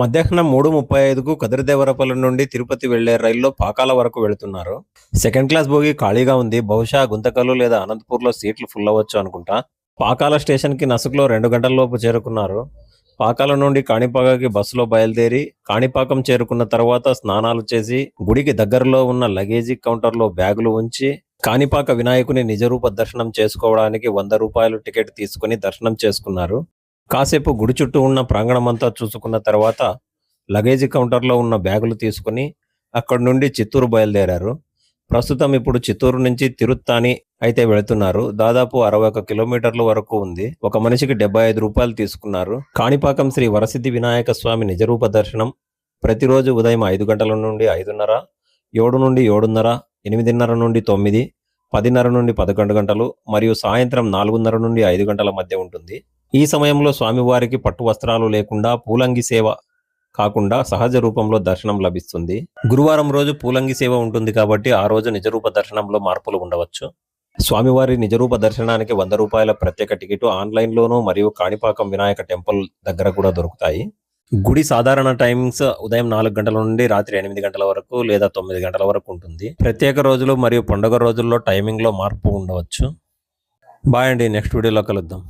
మధ్యాహ్నం మూడు ముప్పై ఐదుకు కదిరిదేవరపల్లి నుండి తిరుపతి వెళ్ళే రైల్లో పాకాల వరకు వెళుతున్నారు. సెకండ్ క్లాస్ బోగి ఖాళీగా ఉంది. బహుశా గుంతకల్లు లేదా అనంతపూర్లో సీట్లు ఫుల్ అవ్వచ్చు అనుకుంటా. పాకాల స్టేషన్కి నసుకులో రెండు గంటల లోపు చేరుకున్నారు. పాకాల నుండి కాణిపాకకి బస్సులో బయలుదేరి కాణిపాకం చేరుకున్న తర్వాత స్నానాలు చేసి గుడికి దగ్గరలో ఉన్న లగేజీ కౌంటర్లో బ్యాగులు ఉంచి కాణిపాక వినాయకుని నిజరూప దర్శనం చేసుకోవడానికి వంద రూపాయలు టికెట్ తీసుకుని దర్శనం చేసుకున్నారు. కాసేపు గుడి చుట్టూ ఉన్న ప్రాంగణమంతా చూసుకున్న తర్వాత లగేజీ కౌంటర్లో ఉన్న బ్యాగులు తీసుకుని అక్కడి నుండి చిత్తూరు బయలుదేరారు. ప్రస్తుతం ఇప్పుడు చిత్తూరు నుంచి తిరుత్తాని అయితే వెళుతున్నారు. దాదాపు అరవై ఒక కిలోమీటర్ల వరకు ఉంది. ఒక మనిషికి డెబ్బై ఐదు రూపాయలు తీసుకున్నారు. కాణిపాకం శ్రీ వరసిద్ధి వినాయక స్వామి నిజరూప దర్శనం ప్రతిరోజు ఉదయం ఐదు గంటల నుండి ఐదున్నర ఏడు నుండి ఏడున్నర ఎనిమిదిన్నర నుండి తొమ్మిది పదిన్నర నుండి పదకొండు గంటలు మరియు సాయంత్రం నాలుగున్నర నుండి ఐదు గంటల మధ్య ఉంటుంది. ఈ సమయంలో స్వామివారికి పట్టు వస్త్రాలు లేకుండా పూలంగి సేవ కాకుండా సహజ రూపంలో దర్శనం లభిస్తుంది. గురువారం రోజు పూలంగి సేవ ఉంటుంది కాబట్టి ఆ రోజు నిజరూప దర్శనంలో మార్పులు ఉండవచ్చు. స్వామివారి నిజరూప దర్శనానికి వంద రూపాయల ప్రత్యేక టికెట్ ఆన్లైన్లోనూ మరియు కాణిపాకం వినాయక టెంపుల్ దగ్గర కూడా దొరుకుతాయి. గుడి సాధారణ టైమింగ్స్ ఉదయం నాలుగు గంటల నుండి రాత్రి ఎనిమిది గంటల వరకు లేదా తొమ్మిది గంటల వరకు ఉంటుంది. ప్రత్యేక రోజులు మరియు పండుగ రోజుల్లో టైమింగ్లో మార్పు ఉండవచ్చు. బాయ్ అండి నెక్స్ట్ వీడియోలో కలుద్దాం.